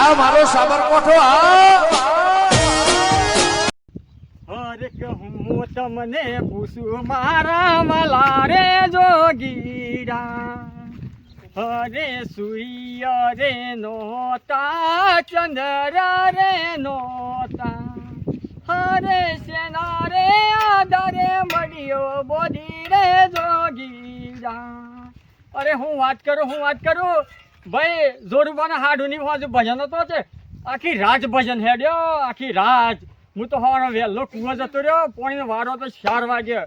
હા, મારો સાબરકોઠો હરે કહું તમને પૂછું, મારા મલારે જોગીરા હરે સૂર્ય રે નોતા, ચંદ્ર રે નોતા. હરે સેના રે આદરે મળ્યો, બોધી રે જોગીરા અરે હું વાત કરું, હું વાત કરું? ભાઈ જોરુબાના હાડુની બાજુ ભજન હતો છે આખી રાજ ભજન હેડ્યો, આખી રાજ હું તો હવાનો વહેલો કુવો જતો રહ્યો, પોણીનો વારો તો ચાર વાગે.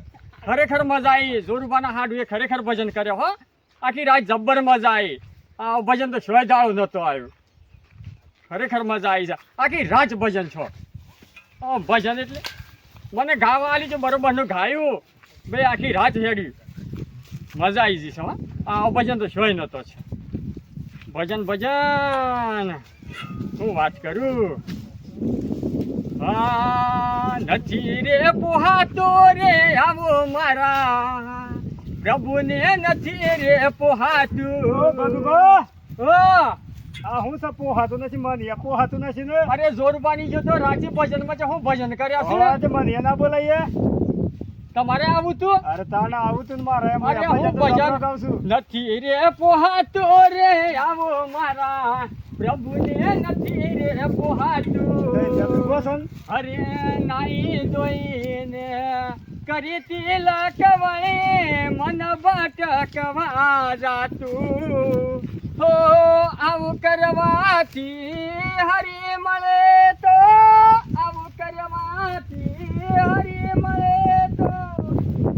ખરેખર મજા આવી. જોરુબાના હાડુએ ખરેખર ભજન કર્યો, હો. આખી રાત જબ્બર મજા આવી. આ ભજન તો છોય દાડો નહોતો આવ્યું. ખરેખર મજા આવી છે આખી રાજ ભજન છો. આ ભજન એટલે? મને ગાવા આલી છે બરોબરનું ગાયું. ભાઈ આખી રાત હેડ્યું. મજા આવી જશે, હા. આ ભજન તો છોય નહોતો છે. ભજન ભજન. હું વાત કરું? હા નથી રે પોહાતો રે આવો મારા. પ્રભુને નથી રે પોહાતું. આ હું તો પોહાતું નથી મને પોહાતું નથી ને. અરે જોરબાની જો તો રાજી ભજનમાં છે હું ભજન કર્યા છે? મને ના બોલાઈએ તમારે આવું તું અરે તાને આવું તું મારે મારે હું ભજન ગાઉં છું. નથી રે પોહાતો રે આવો મારા પ્રભુને નથી રે પોહાતું. અરે નાઈ દોઈને કરી તિલક વળે મન ભટકવા જાતું હો આવું કરવાથી હરી મળે તો આવું કરવાથી હરી મળે તો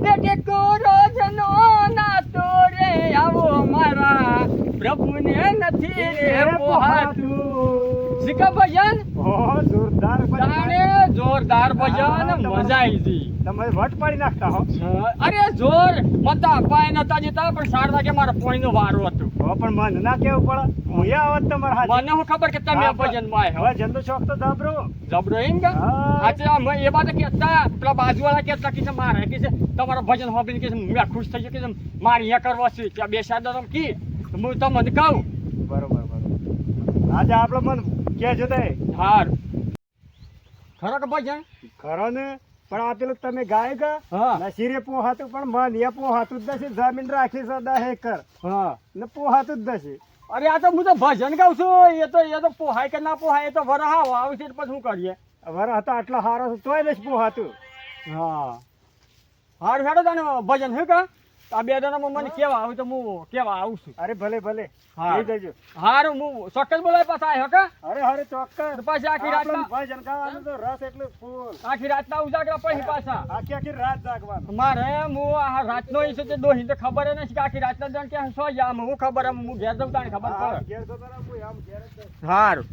બેટે કોરો જનો નાતો રે આવો મારા પ્રભુને નથી રે પોહાતું? શીખા ભજન? જોરદાર ભજન. જોરદાર ભજન મજા આવી ગઈ તમે વટ પાડી નાખતા હો. અરે જોર મતા પાય નતા જતા પણ ચાર વાગે મારા પોઈનો વારો હતો. હો, પણ મને ના કેવું પડે? હું એ આવત તમારા હાથ? મને હું ખબર કે તમે ભજનમાં હવે જંદુ શોખ તો જબરો. જબરો એમ કે? આજે એ વાત કેતા પેલા બાજુવાળા કેતા કે છે મારે કે છે તમારો ભજન હોબી કે છે મેં ખુશ થઈ ગયો કે મારે અહીંયા કરવા છે ત્યાં બેસાડો તમે કી. તો હું તમને કહું. બરોબર બરોબર. આજે આપણે મન કેજો તે? હાર. ખરો કે ભજન ખરો ને પણ આ પેલું તમે ગાય ગા હા. શીરે પોહાતું પણ મન એ પોહાતું જ નથી જમીન રાખી છે દસ એકર. હા. ને પોહાતું જ નથી અરે આ તો હું તો ભજન ગાઉં છું. એ તો એ તો પોહાય કે ના પોહાય એ તો વરહાવ આવશે પછી શું કરીએ? વરા હતા આટલો હારો છે તોય નથી પોહાતું. હા. હાર હેડો તને ભજન હે કા? આ બે જણામાં મને કેવા આવે તો હું કેવા આવું છું. અરે ભલે ભલે. હા. જજો. હારું હું ચોક્કસ બોલાય પાછા આવ્યો કા? અરે અરે ચોક્કસ. પાછી આખી રાત ભાઈ જનકાવાનું તો રસ એટલે ફૂલ. આખી રાતના ઉજાગરા પછી પાછા. આખી આખી રાત જાગવાનું. મારે હું આ રાત નો છે તે દોહી તો ખબર નથી કે આખી રાતના જણ કે સો યામ હું ખબર હું ઘેર જઉં તાણી ખબર પડે. ઘેર તો તારા હું આમ ઘેર જ હારું.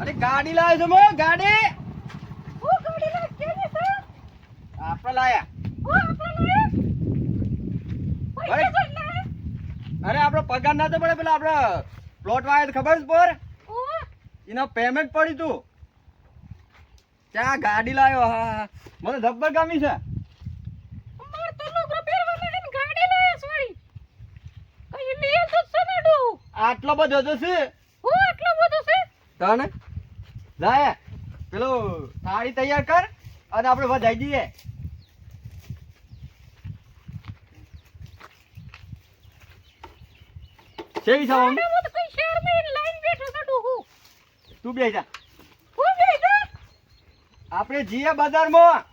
અરે ગાડી લાવ્યો છો મો ગાડી. આપણે લાયા. અરે. આપણો પગાર ના તો પડે પેલા આપણે પ્લોટ વાળા ખબર છે પર? એનો પેમેન્ટ પડ્યું તું. ત્યાં ગાડી લાવ્યો હા મને જબ્બર ગમી છે. આટલો બધો જશે તને? લાયા. પેલો થાળી તૈયાર કર અને આપણે વધાઈ દઈએ કેવી છે? તું બે જા. આપણે જીએ બજારમાં.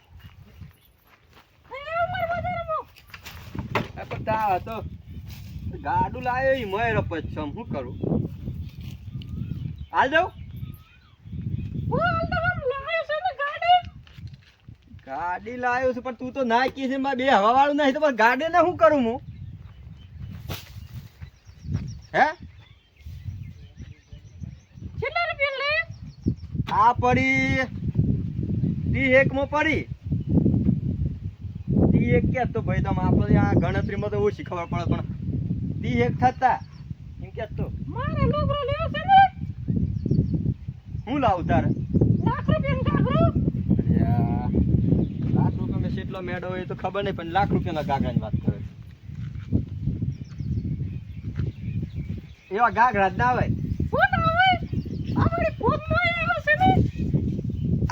આ તો ગાડું લાવ્યો ઈ મય રપત છે હું કરું? હાલ જાઉં? ગાડી. લાવ્યો છે પણ તું તો ના કી છે બે હવા વાળું નહીં તો પણ ગાડી ને શું કરું હે આ પડી? ટી એક માં પડી? ટી એક કે તો ભાઈ તમે આપણે આ ગણતરીમાં તો ઓછી ખબર પડે પણ ટી એક થતા? એમ કે તો. હું લાવું તારે? લાખ રૂપિયા મેં કેટલો મેળો એ તો ખબર નહીં પણ લાખ રૂપિયાના કાગળની વાત કરે એવા ગાગરા જ ના હોય.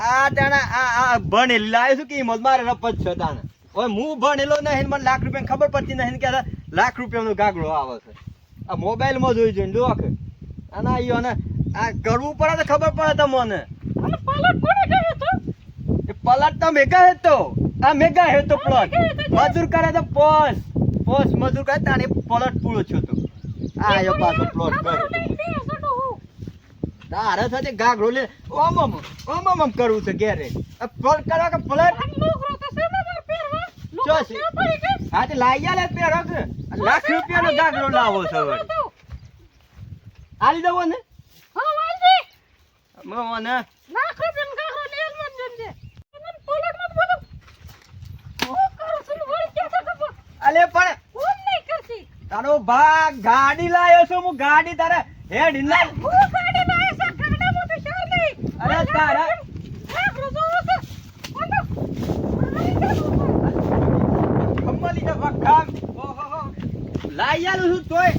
આ તાણા આ આ ભણેલી લાવ્યો છું કે હિંમત મારે રપત છે તાને હવે હું ભણેલો નહીં મને લાખ રૂપિયા ખબર પડતી નહીં કે લાખ રૂપિયાનો ગાગડો આવે છે. આ મોબાઈલમાં જોઈ જોઈને જોક અને આ અને આ કરવું પડે તો ખબર પડે તમને. એ પલટ તો મેગા હેતો. આ મેગા હેતો પ્લોટ. મજૂર કરે તો પોસ. પોસ મજૂર કરે તાણે પલટ પૂરો છો તો. આ આયો પાછો પ્લોટ કરે તારે સાથે ગાગડો લે ઓમ ઓમ ઓમ ઓમ કરવું છે ઘેરે. પ્લોટ કરવા કે પ્લોટ હા તે લાઈ આલે પેરો કે. લાખ રૂપિયાનો ગાઘરો લાવો છો હવે. આલી દવો ને મને અલે પણ તારો ભાગ ગાડી લાયો છું હું ગાડી તારે હેડ ના અરે તારા કમ્મલી કે વખામ ઓહો લાઈ આલું તોય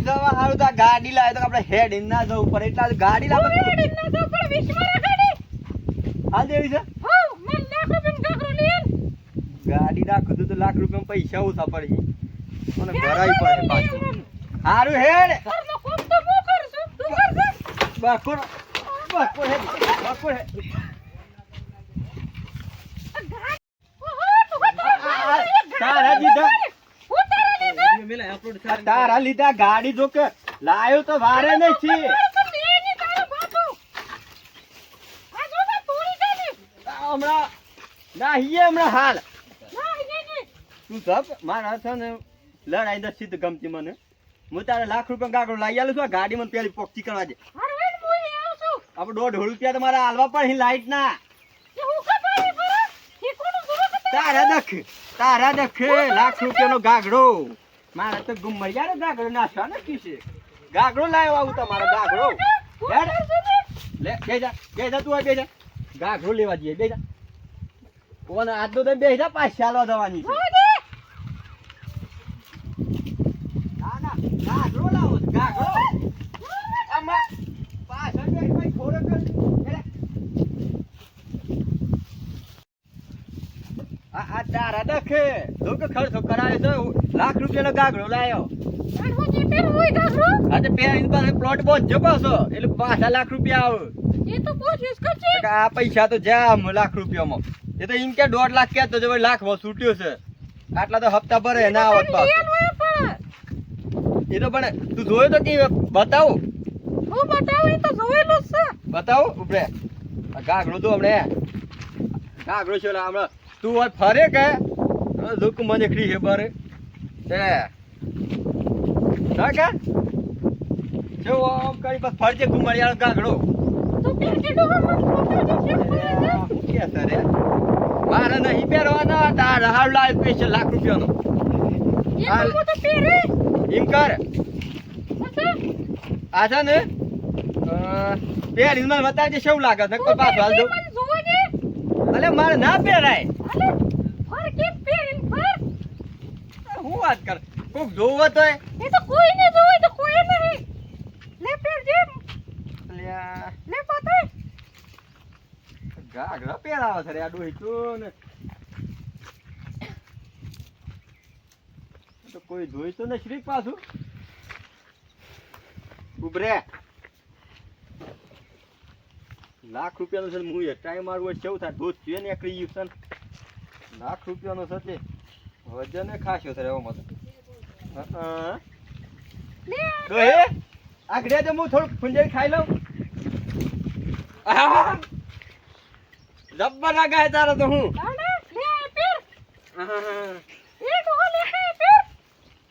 જવા આ ગાડી લાવ્યો તો આપણે હેડ ના જવું પડે એટલે ગાડી લાવો હા દેવી છે ગાડી રાખું તો લાખ રૂપિયા પૈસા ઓછા પડી અને ભરાઈ પડે પાછું. સારું હેડ. બકોર બકોર હેડ. બકોર હેડ. તારા લીધા તારા લીધા? ગાડી જો કે લાયો તો વારે નહીં છે. હમણાં ના હમણાં હાલ. તું સબ મારા છે ને લડાઈ દસ સીધ ગમતી મને. હું તારે લાખ રૂપિયા કાગળ લાવી આવેલું છું ગાડી મને પેલી પોક્ચી કરવા દે. આપણે દોઢ રૂપિયા તો મારા હાલવા પણ લાઈટ ના. તારા? દખ તારા દખ લાખ રૂપિયાનો ગાગડો. મારે તો ગુમરિયાનો ગાગડો નાખવા ને છે? ગાગડો લાવ્યો આવું તમારો ગાગડો. લે બે જા તું આ બે જા ગાગડો લેવા જઈએ બેજા કોને કોણ આજનો તો બે જા પાછી ચાલવા જવાની છે ના ના ગાગડો લાવો છે, ગાગડો આમાં પાછળ બે ભાઈ થોડો કર હેડ. આ આ તારા દખે લોકો ખર્ચો કરાયો છે લાખ રૂપિયાનો ગાગડો લાયો. આ તો પાસે પ્લોટ બોધજો પાછો એટલે પાછા લાખ રૂપિયા આવે. કે આ પૈસા તો જામ લાખ રૂપિયામાં. એ તો કે દોઢ લાખ કહેતો લાખ છે. આટલા તો હપ્તા ભરે ના આવત એ તો પણ તું જોયો તો કે બતાવો. બતાવો ઉપરે ગાગડો તો હમણે. ગાગડો છે હમણાં. તું ફરે કે? ખરી છે બારે. તે ના કે? જો આમ કરી બસ ફરજે ગુમડિયાળો ગાગડો. શું કે છે રે? મારે નહીં પહેરવાના તાર હાલ લાવ સ્પેશિયલ લાખ રૂપિયાનો. એમ કર. આ છે ને પહેરીને મને બતાવજે કેવું લાગે કોઈ પાછું હાલ દઉં. અલે મારે ના પહેરાય હું વાત કર. કોક જોવો તો અલ્યા ગાગડા પહેરાવે છે રે આ ડોહી. તો ને. તો કોઈ જોઈ તો ને શ્રી પાછું. ઉભરે. લાખ રૂપિયાનો છે હું એ ટાઈમ મારું હોય કેવું થાય? દોસ્ત છે ને એક ગયું છે લાખ રૂપિયાનો છે તે. વજન ખાસ્યો રે એવો મત હા. આગળ તો હું થોડુંક ફુંજાઈ ખાઈ લઉં! જબ્બર લાગે તારો તો હું. અલી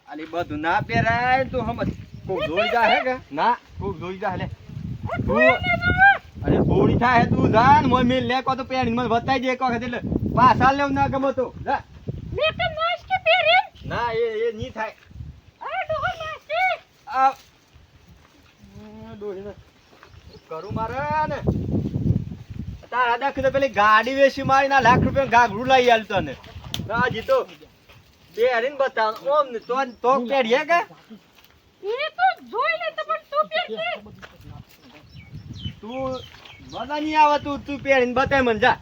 આલી બધું ના પહેરાય તો હમ કોક જા હે કે? ના કોક જોઈ જા લે. અરે થોડી થાય તું જાન મોય મેલ લે કો તો પહેરીને મને બતાઈ દે એક વખત એટલે. પાછા લેવ ના ગમો તો જા ના એ એ ની થાય. આ હમ, ડોહીને કરું મારે ને તારા આદા કીધો પેલી ગાડી વેચી મારી ના લાખ રૂપિયા ગાઘરું લઈ આલ તને. ના આ જીતો. બે હરીને બતાવ. ઓમ ને તો તો પેડીએ કે? એ તો જોઈ લે તો પણ તું પેર કે તું મજા નહીં આવે તું તું પહેરીને બતાય મને જા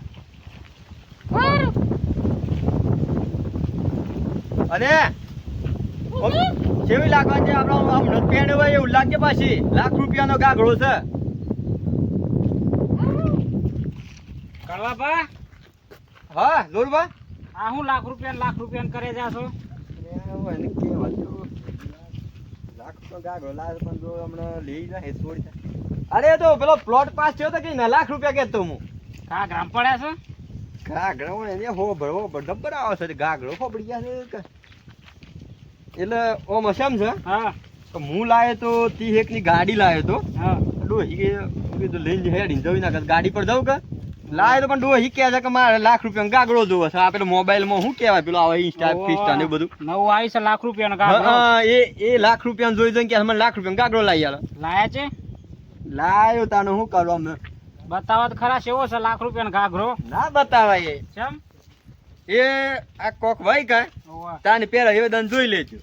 હારું અને કેવી લાગવા છે આપણો આમ નથી હોય એવું લાગે પાછી? લાખ રૂપિયાનો ગાઘરો છે. કરવા બા હા જોરબા આ હું લાખ રૂપિયા લાખ રૂપિયા કરે જાશો અરે તો પેલો પ્લોટ પાસ થયો તો કે ના લાખ રૂપિયા કેતો હું. કા ગ્રામ પડ્યા છે? ગાગડો એને હો ભરવો જબ્બર આવે છે ગાગડો ફોપડી ગયા છે કે. એટલે ઓમ અસમ છે. હા. હું લાયો તો તી એક ની ગાડી લાવ્યો તો. હા. ડોહી કે લઈને હેડીને જવી નાખે ગાડી પર જવું કે લાયો તો પણ ડોહી કહે છે કે મારે લાખ રૂપિયા ગાગડો જોવો છે. આ પેલો મોબાઈલમાં શું કહેવાય? પેલો આવે ઇન્સ્ટા ફિસ્ટા ને બધું. નવું આવી છે લાખ રૂપિયાનો ગાગડો. એ એ લાખ રૂપિયા જોઈ જોઈને કે મને લાખ રૂપિયા ગાગડો લાવી આલો. લાયા છે? લાયો તાનો શું કરવા અમે બતાવો તો ખરા એવો છે લાખ રૂપિયાનો ગાગરો ના બતાવાય. ચમ? એ આ કોક ભાઈ કા તાને પેલા એ દન જોઈ લેજો.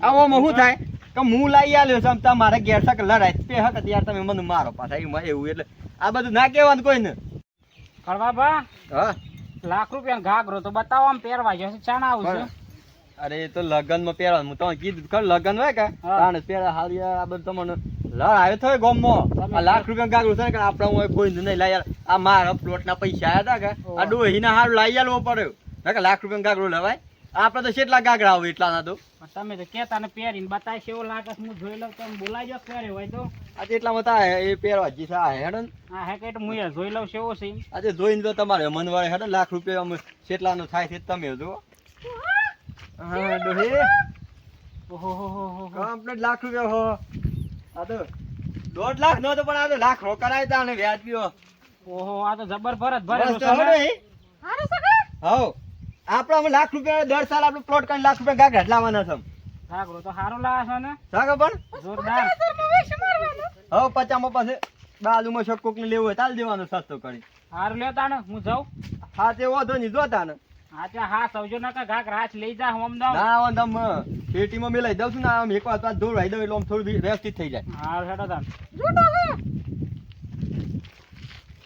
આવામાં શું થાય? કે હું લાવી આલ્યો છું તમારે ઘેર તક લડાય તે હક ત્યારે તમે મને મારો પાછા. એમાં એવું એટલે આ બધું ના કહેવાનું કોઈને. કરવા બા. હા. લાખ રૂપિયા ઘાઘરો તો બતાવો આમ પહેરવા જશે ચાણ આવું અરે એ તો લગનમાં પહેરવાનું. હું તમને કીધું ખરું લગન હોય કે. તાણે પહેરા હાલ આ બધું તમને લડ આવ્યો થયો ગામમાં. આ લાખ રૂપિયા છે ને કે આપણે હું કોઈ નહીં લાય આ મારા પ્લોટના પૈસા આવ્યા હતા કે? આ ડોહીના હારું લાવી આલવો પડ્યો. ના કે લાખ રૂપિયા ગાગરું લેવાય. આપણે તો કેટલા ગાગરા આવે એટલાના તો તમે તો કેતા ને પહેરીને બતાય એવો લાગે હું જોઈ લઉં તમે બોલાવજો પહેરે હોય તો. આજે એટલામાં મતા એ પહેરવા જી આ હેડો ને. હા હે કે હું જોઈ લઉં એવો છે આજે જોઈને તો તમારે મન વાળે હેડો લાખ રૂપિયા કેટલા નો થાય છે તમે જો. હા ડોહી. ઓહો હો હો હો. કમ્પ્લીટ લાખ રૂપિયા હો. આ તો દોઢ લાખ નો તો પણ આ તો લાખ રો તા ને વ્યાજ પીઓ ઓહો આ તો જબર હો હારું સગા હવ. આપણે લાખ રૂપિયા દર સાલ આપણે પ્લોટ કરીને લાખ રૂપિયા ગાગર લાવવાના છે. ગાગરો તો સારું છે ને. પણ જોરદાર. સરમાં વેશ મારવાનો. પચામાં પાસે બાજુમાં શક્કોક ને લેવું હોય તાલ દેવાનો સસ્તો કરી. હારું લેતા ને હું જાઉં. હા તે વાંધો નહીં જોતા ને હા ત્યાં હા સવજો ના કે રાચ લઈ જા દઉં. ના આમ પેટીમાં મેલાઈ દઉં છું ને આમ એક વાર તો દોડાઈ દઉં એટલે આમ થોડું વ્યવસ્થિત થઈ જાય. હેડો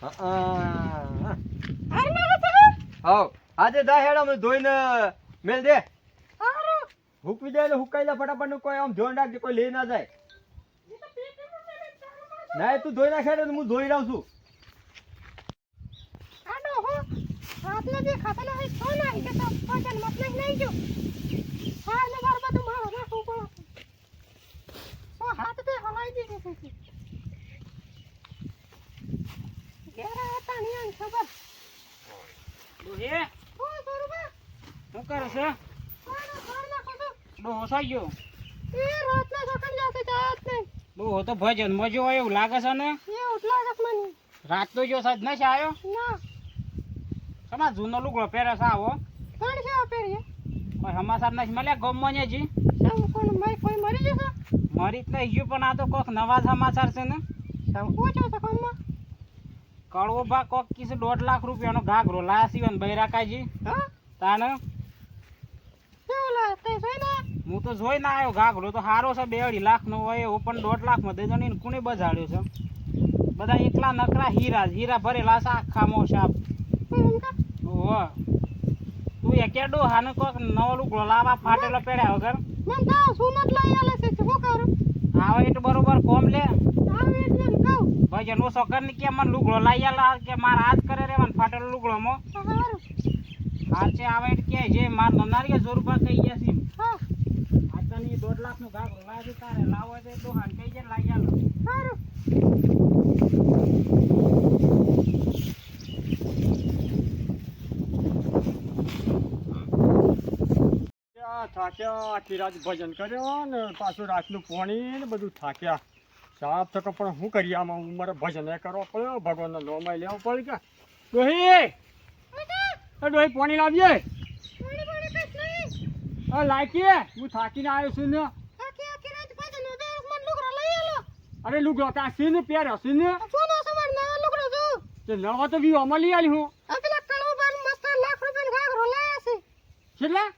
હા. હારું લાગે સગા આજે દા હેડો ધોઈને મેલ દે. હારું. હુકવી દે એટલે હુકાઈ લે ફટાફટનું કોઈ આમ ધ્યાન રાખજે કોઈ લઈ ના જાય. ના તું ધોઈ નાખે હું ધોઈ રહું છું આડો હો આપને જે ખાતા હોય તો નાઈ કે તો પાછળ મતલબ નહીં જો હા ને બાર બધું મારો રાખવું પડે તો હાથ તે હલાઈ દીધી છે ઘેરા હતા ની આને ખબર. ડોહી? ઓ બરોબર શું કરો છો? ડોહો થઈ ગયો. એ રાતના સકન જાતે જાત નહીં. ડોહો તો ભજન મજો આવ્યો એવું લાગે છે ને? એ ઉઠલા ગત મને. રાત તો જો સાજ નથી આવ્યો ના. તમાર જૂનો લુગડો પહેરે છે આવો. કોણ છે પહેરીએ કોઈ સમાચાર નથી મળ્યા? ગમવાને ને જી સાવ કોણ? ભાઈ કોઈ મરી જશે? મરી તો ગયું પણ આ તો કોક નવા સમાચાર છે ને. સાવ પૂછો તો કોમમાં? કડવો ભા કોક કીસ દોઢ લાખ રૂપિયાનો ઘાઘરો લાયા સીવન બૈરાકાજી હા? તાને? હું તો જોઈ ને આવ્યો. ઘાઘરો તો સારો છે બે અઢી લાખનો હોય એવો પણ દોઢ લાખમાં દઈ જણીને કુણે બજાડ્યો છે. બધા એકલા નકરા હીરા. હીરા ભરેલા છે આખા સાપ એમ તું એકેડો કેડો હાને કોક નવો લુગડો લાવા ફાટેલો પહેર્યા વગર. મન તો સુનત લઈ આલે છે? શું કરું? આવે એટલે બરોબર કોમ લે. આવી એટલે એમ કહું. ભજન ઓછો કરીને કે મને લુગડો લઈ આલા કે મારે આજ કરે રેવાન ફાટેલો લુગડોમાં. તો હાલ છે આવે એટલે કે જે માર નનારી જોર પર કહી ગયા છે હા. આજની દોઢ લાખનું ઘાઘરો લાવી તારે. લાવો તો તો હાન કઈ જાય લઈ આલો. સારું ત્યાં થાક્યા આખી રાત ભજન કર્યો ને પાછું રાતનું પાણી ને બધું થાક્યા. સાફ થકો પણ શું કરી? આમાં હું મારે ભજન એ કરવો પડ્યો ભગવાનનો નોમાં લેવો પડ્યો. કે ડોહી! એ ડોહી પાણી લાવીએ. નહીં હા થાકીને આવ્યો છું ને. નો અરે લુગડો સીન પહેર્યો સીન. સોનો સવાર ના તે નવા તો વ્યૂ આમાં લઈ આલી હું. આ પેલા કળવાબાનું મસ્ત લાખ રૂપિયાનો ઘાઘરો લાયા છે. કેટલા?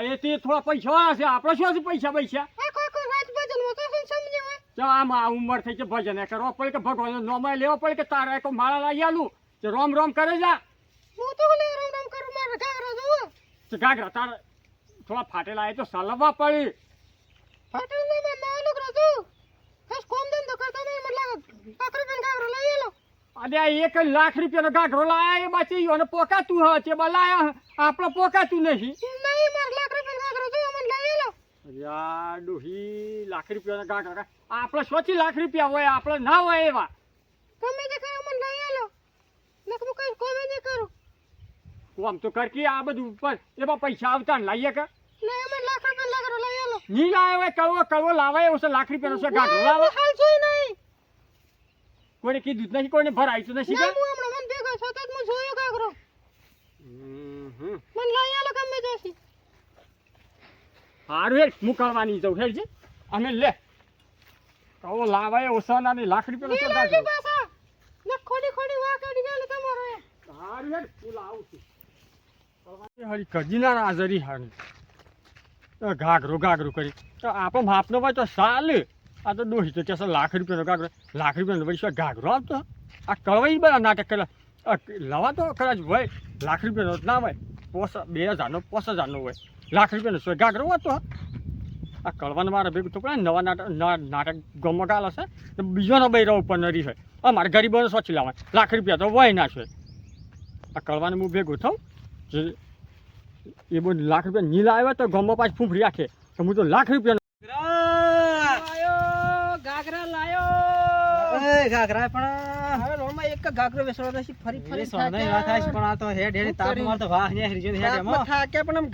એ તે થોડા પૈસા છે. આપણે શું છે પૈસા પૈસા ચાલ આમાં તો તો આ ઉંમર થઈ છે ભજન એ કરવા પડે કે ભગવાન નોમાં લેવો પડે કે તારા એક માળા લઈ આલું. તે રોમ રોમ કરે જા. હું તો લે રોમ રોમ કરું મારા ઘાઘરો જોવો. તે ગાગરા તારા થોડા ફાટેલા એ તો સલવા પડી. ફાટેલા ને મેં નાનું રજુ કશ કોમ ધંધો કરતા નહીં મને લાગે લાખ રૂપિયાનો ઘાઘરો લઈ આલો. આ એક લાખ રૂપિયાનો ગાગરો લાયા એ બાચી અને પોકાતું હ તે લાયા આપણો પોકાતું નહીં. નહીં મારે લાખ રૂપિયાનો ઘાઘરો જોવો મને લઈ એલો યા ડોહી લાખ રૂપિયાના ગાગરા આપણે સોચી લાખ રૂપિયા હોય આપણે ના હોય એવા. ગમે તે કરે મને લઈ નક કઈ કોમે નહીં કરું. આમ તો કરકી આ બધું ઉપર એમાં પૈસા આવતા ને લાવીએ કે? મને લાખ રૂપિયા ઘાઘરો લઈ એલો ની લાવે હોય લાવે એવો છે લાખ રૂપિયાનો છે ગાગરો લાવે. હાલ જોઈ નહીં. કોઈને કીધું જ નથી કોઈને ભરાયું તો નથી ના હું હમણાં મને ભેગો છો તો હું જોયો ઘાઘરો મને લઈ ગમે હારું હેડ મુકાવાની જવું હેડ છે અમે લે. તો લાવાય ઓછાના ની લાખ નહીં લાવજો ગાગરો પાછા. ને ખોડી ખોડી વા કાઢી જાય તમારો એ. હારું હેડ હું લાવું છું. હરી કજીના હાજરી હારી. ઘાઘરું ઘાઘરો કરી. તો આપો માપનો ભાઈ તો સાલ. આ તો દોહી તો કે લાખ રૂપિયાનો ઘાઘરો. લાખ રૂપિયાનો ભાઈ ઘાઘરો આપતો આ કળવાઈ બધા નાટક કરે. લવા તો કદાચ હોય લાખ રૂપિયાનો ના હોય. પોસ બે હજારનો પોસ હજારનો હોય. લાખ રૂપિયાનો શું ઘાઘરો હતો આ કળવાનું મારે ભેગું તો પડે નવા નાટક નાટક ગમો ગાલ હશે તો બીજોનો બૈરા ઉપર નરી હોય. અમારે ગરીબોને સોચી લાવવા લાખ રૂપિયા તો વય ના છે. આ કળવાને હું ભેગું થઉં, જે એ બધું લાખ રૂપિયા નીલા આવ્યા તો ગમો પાછ ફૂંફડી રાખે તો હું તો લાખ રૂપિયા ગાગરા લાયો ઘાઘરા પણ હવે રોમાં એક ગાગરો વેસવાનો નથી ફરી ફરી સોના વાત થાય પણ આ તો હેડ હેડ તાપ માર તો વાહ ને હરીજો હેડ એમાં. થાક્યા પણ આમ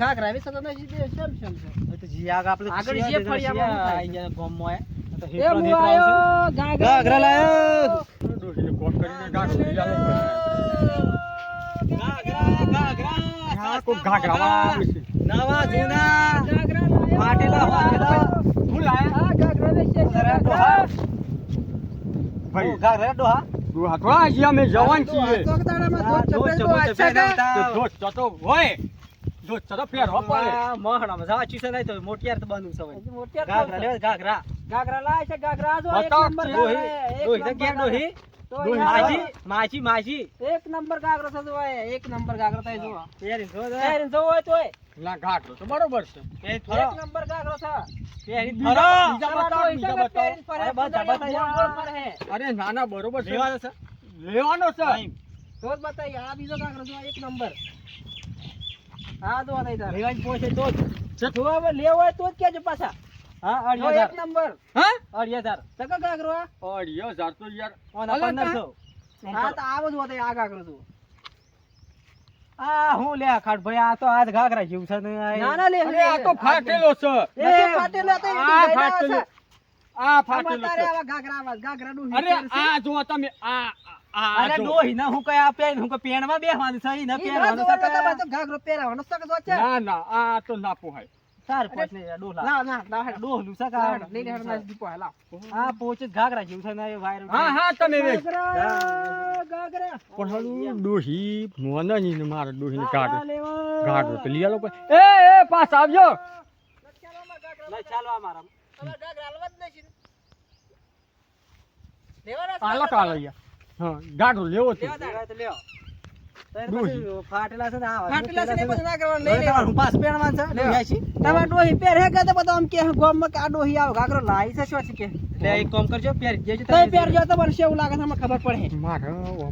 શેમ શેમ તો જી આગ આપણે આગળ જે ફળિયામાં ગયા એ. તો એ ઘાઘરા લાયો. ડોશીને કોટ કરીને ગાગરો લઈ આવો ઘાઘરા, ઘાઘરા, હા, ઘાઘરા વાળા આવે છે. નવા જૂના. ગાગરા લાયો. ફાટેલા ફાટેલા. હું લાયા? હા ગાગરા વેચે. ઘાઘરા. ઓ, ઘાઘરા ડોહા. ડોહા થોડા હજી અમે જવાન છીએ. તો ચપેલ આછા ચપેલ તો ધોત ચતો હોય. ધોત ચતો પડે. આ મોહણામાં સાચું છે નહીં તો મોટિયાર તો બંધ છે મોટિયાર ઘાઘરા તો લેવા ગાગરા લાય છે ગાગરા જો એક નંબર ગાગરા, એક નંબર તો માજી માજી માજી. એક નંબર ગાગરો થતો હોય એક નંબર ગાગરો થાય જો પહેરી જો તો. જો હોય તોય. લા ગાગરો તો બરોબર છે. એક નંબર ગાગરો છે. પહેરી ધરો બીજા બતાવો, બીજા બતાવો. અરે બધા ફૂંદરીએ બતાવો. ગોળ ગોળ અરે ના ના બરોબર છે. લેવાનો છે? લેવાનો છે. તો જ બતાવીએ, આ બીજો ગાગરો જો એક નંબર. હા તો નહીં તારે. લેવાની પહોંચે તો જ. લેવો હોય તો જ કેજો પાછા. હા અઢી એક નંબર. હા? અઢી હજાર. ટકા ગાગરો આ? અઢી હજાર તો યાર. પંદરસો. હા તો આ બધું હતું, આ ગાગરો જુઓ. આ હું લે ખાટ ભાઈ આ તો આજ ઘાઘરા જેવું છે ને. ના ના લે આ તો ફાટેલો છે. નથી ફાટેલો હતો, આ ફાટેલો આ ફાટેલો છે. આવા ઘાઘરા આવા, ડૂહી અરે. આ જો તમે આ આ અરે ડોહી ના હું કઈ આપે હું કઈ પેનમાં બેહવાનું છે? ઈ ન ના પહેરવાનું જોવા છે તો ગાગરો પહેરાવાનો શોખ ના ના આ તો ના પોહાય. ચાર પાંચ ને ડોહલા લાવ, ના, લાવ, હેડ. છે કા લઈ લે, હેડ, દીપો, લાવ. આ પોચ ઘાઘરા જેવું છે ને એ વાયર હા હા તમે ગાગરા, ગાગરા. પણ હાલું ડોહી મોને ને ડોહી ને ગાગર લેવા. તો લઈ આલો એ એ પાસ આવજો લઈ ચાલો આ હવે ગાગરા હાલવા નથી. લેવાના? કાલો યાર હા ગાગર લેવો છે લેવા તો લેવો. તો ડોહી. પછી ફાટેલા છે ને ફાટેલા છે ને બધું ના કરવાનું, લઈ લેવાનું. ઉપાસ પહેરવાનું છે લેવા. ડોહ્યાશી. તમારે ડોહી પહેરે કે તો બધા આમ કે ગામમાં કે આ ડોહી આવો ગાગરો લાઈ છે શું કે એટલે એક કામ કરજો પહેરી દેજો તઈ પહેરજો તો મને શેવું લાગે છે અમને ખબર પડે મારે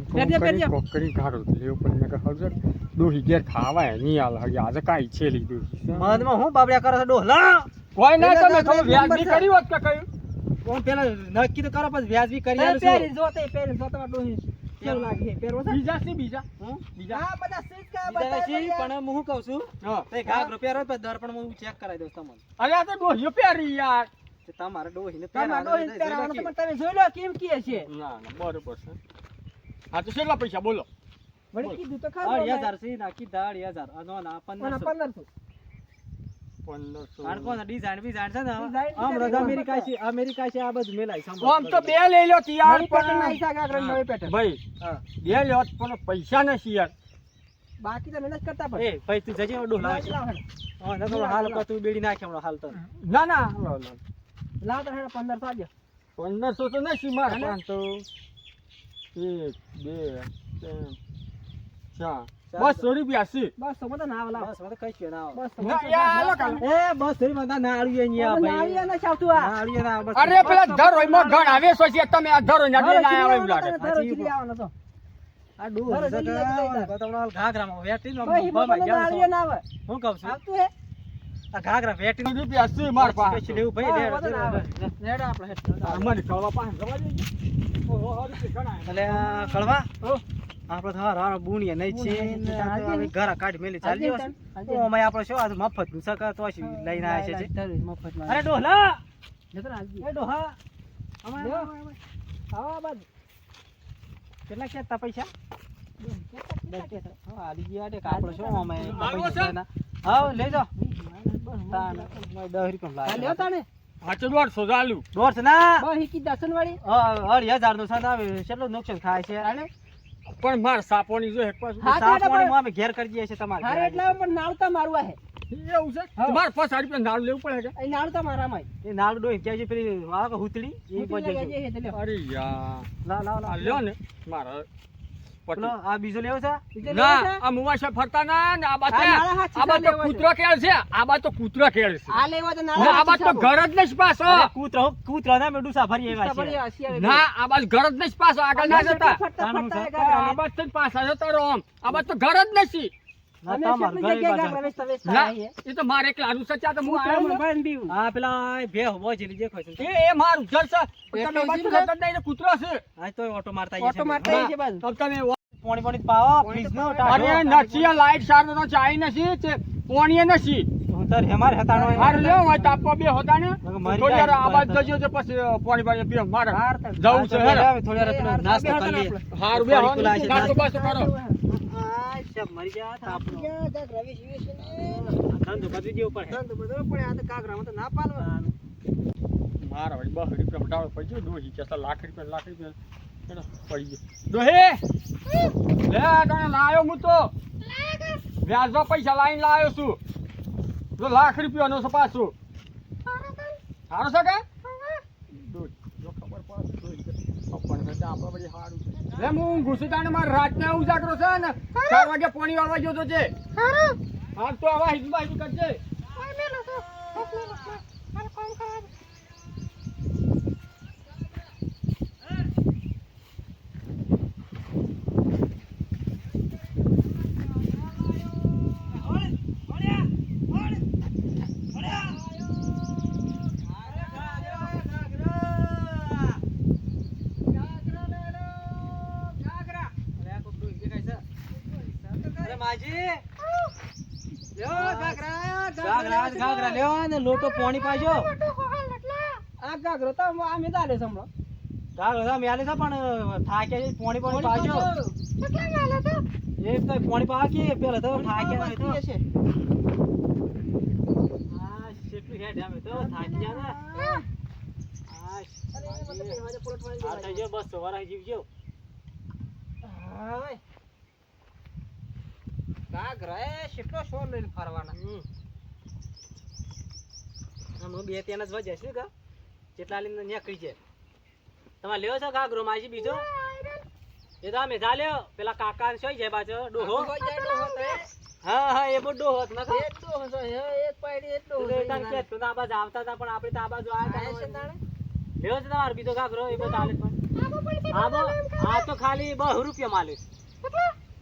કરી પહેરજો. કોક કરી ગાગર લેવો પણ મેં કહ્યું હજર ડોહી ઘેર ખાવાય નહીં આલે હજી આજે કાંઈ છે લીધું મનમાં હું બાબડ્યા કરો છો ડોહલા કોઈ ના તમે વ્યાજબી. કે કયું કોણ પેલા નક્કી તો કરો પછી વ્યાજબી કરી આલું. જો તઈ પહેરી જો તમારે ડોહી કેવું લાગે? પહેરવો બીજા સી બીજા. બીજા. હા બધા સી કા બધા સી પણ હું કહું છું તે ઘા રૂપિયા રોજ દર પણ હું ચેક કરાવી દઉં તમને. અરે આ તો ડોહીઓ પહેરી યાર. તમારે ડોહીને પહેરાવાનું તમે તમે જોઈ લો કેમ કે છે. ના ના બરોબર છે. હા તો કેટલા પૈસા બોલો. વળી કીધું તો ખરું 8000 સી નાખી 10000 આનો ના 1500 1500 પૈસા નથી યાર બાકી તો મહેનત કરતા પણ. ભાઈ તું જજે નકર હાલ તું બેડી નાખે હમણાં હાલ તો. ના ના. લાવ તો હેડ પંદર તો પંદરસો તો નથી મારે? તો એક બે ત્રણ ચાર. બસો રૂપિયા છે બસ મને ના આવે, બસ મને કઈ છે ના બસ ના, ના આવે. કાલે. એ બસ ધરી મને ના આળીએ અહીંયા ભાઈ ના નાળિયેર ના આવતું આ. ના આળીએ ના બસ અરે પેલા ધરો માં ગણ આવે છે છે તમે આ ધરો ના લઈને એવું લાગે આવવાનો તો. આ ડૂ કે તમને વેટીનો ભાઈ, હિંમત ભમાઈ મને જાવ ના આવે. હું કહું છું આવતું હે? આ ઘાઘરા વેટીનો રૂપિયા છે માર પાસે સ્પેશિયલ એવું ભાઈ લેડ ના આવે. હેડ આપણે, હેડ. મને કળવા પાસે જવા દેજો. ઓહો, હરી ઘણા. એટલે કળવા. આપણે તો હાર હાર બુણીએ નહીં છે. ઘરા કાઢી મેલી ચાલી જશે અમે આપણે શું આ મફતનું સકા તો લઈને આવ્યા છે અરે ડોહલા. એ ડોહા! અમાય. આવો બાજુ. કેટલા છે તો. પૈસા દોઢસો ના? હજારનું આવે કેટલું નુકસાન થાય છે. પણ માર સાપોની જો એક પાછું. હા, પાણીમાં અમે ઘેર કરી દઈએ છે તમારે તમારે એટલા પણ નાળતા મારવા હે. એવું છે? માર પાસે સાડી રૂપિયા નાળ લેવું પડે કે? એ નાળતા મારામાં એ નાળ ડોઈ કે છે પેલી આ કે હુતળી એ લ્યો. અરે યાર. ના ના લ્યો ને. મારા પેલો આ બીજો લેવો છે? ના આ મુવાસા ફરતા ના ને આ આ બાત આ બાત તો કૂતરો કેળ છે. આ બાત તો કૂતરો કેળ છે. આ લેવા તો ને આ બાત તો ઘર જ નહીં પાછો. કૂતરો કૂતરો ના મેં ડૂસા ફરી છે. ના આ બાત ઘર જ નહીં પાછો. આગળ ના જતા. ફરતા તાનું ફરતા છે. એ આ બાત તો પાછા જતા રહો આ બાત તો ઘર જ નથી ના અમે તમારું કેટલી ઘરે જગ્યાએ બાજુ. ગાગરા વેચતા વેચતા ના આવીએ. એ તો મારે એકલાનું તો હું દેખો છે. એ એ મારું ઘર છે. કૂતરો છે. આ તો ઓટો મારતા ઓટો મારતા તમે પાણી પોણી પાવો પ્લીઝ નો અરે નથી લાઈટ સારો તો ચાઈ નથી પોણીએ નથી. તર હેમાર હતાણો હાર લ્યો હોય તાપો બે હોતા ને થોડી વાર આ બાજુ જજો છે પછી પોણી પાણી પીઓ. મારે. જવું છે હેરો થોડી વાર પેલો નાસ્તો કરી લઈએ. હાર બે હો નાસ્તો બસ કરો. મરી ગયા હતા આપણો. ક્યાં ગાગરા ધંધો કરી દેવો પડે ધંધો બધો પડે, આ તો ગાગરામાં તો ના પાલવા. મારા ભાઈ બસ રૂપિયા બટાડો પડી ગયો ડોહી કે લાખ રૂપિયા લાખ રૂપિયા. પડી ગયો. ડોહી લે તને લાયો હું તો. વ્યાજમાં પૈસા લાવીને લાયો છું. તો લાખ રૂપિયાનો છે પાછું. સારું છે કે? રાતના ઉજાગરો છે ને ચાર વાગે પાણી વાળવા ગયો તો છે હા તો આવા હિજુ બાજુ કરજે અરે માજી લ્યો, ગાગરા, ગાગરા ગાગરા ને લોટો પાણી પાજો આ ગાગરો તો સંભળો. છે પણ થાક્યા પાણી પાણી પાજો એક તો? પાણી પાકી પેલા તો થાક્યા નહીં તો. આ કેટલું હેડ અમે તો થાકી ગયા આ એ બધું કહેવાય છે, પોલટ વાળી આ થઈ ગયો બસ સવારે જીવજો હાય. ગાગરા એ કેટલો શોર લઈને ફરવાના. આમ બે ત્યાં જ વજે શું કા? જેટલા લઈને નીકળી છે. તમે લેવો છો ઘાઘરો માસી બીજો? એ તો મેધા લ્યો. પેલા કાકા ને સોઈ જાય પાછો ડોહો. હા હા એ બહુ ડોહો નતો એક ડોહો તો હે, એક પાડી એક ડોહો તો તાન કે તું તો આ બાજુ આવતા હતા પણ આપણે તો આ બાજુ આવ્યા આયા છે હતા. તાણે? લેવો છે તમારે બીજો ઘાઘરો? એ બધો હાલે પણ હા બહુ. આ તો ખાલી બહુ રૂપિયા માલે.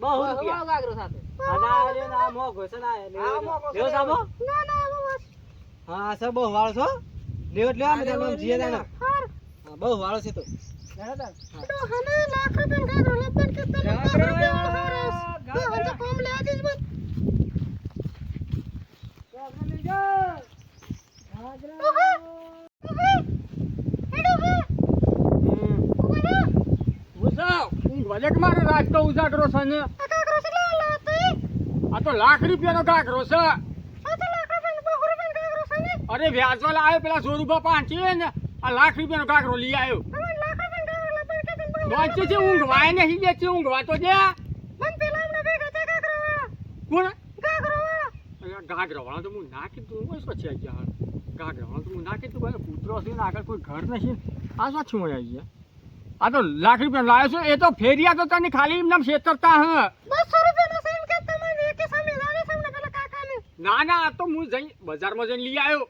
બહુ રૂપિયા. ગાગરો સાથે. આ ના આ લ્યો ના આ મોઘો છે ના લેવો સાબો ના? લેવો. હા સર બહુ વાળો છો લેવો લેવો જીએ હા બહુ વાળો છે તો. લેવો રાખતો ઉજાગરો છે ને. આ તો. લાખ રૂપિયાનો ઘાઘરો છે. અરે વ્યાજવાલા આવ્યો પેલા સો રૂપિયા પાંચી ને આ લાખ રૂપિયાનો કાકરો લઈ આવ્યો. વાંચે છે ઊંઘવાય નહીં જે છે ઊંઘવા તો કાગરાવાળા. કોણ કાગરાવાળા. અલ્યા તો હું ના કીધું હું શું છે ગયા ગાગરાવાળા તો હું ના કીધું કૂતરો છે ને આગળ કોઈ ઘર નથી આ શું છું આવી ગયા આ તો લાખ રૂપિયા લાવ્યો છે એ તો ફેરિયા તો તને ખાલી છેતરતા હ બસો. ના ના આ તો હું જઈ બજારમાં જઈને લઈ આવ્યો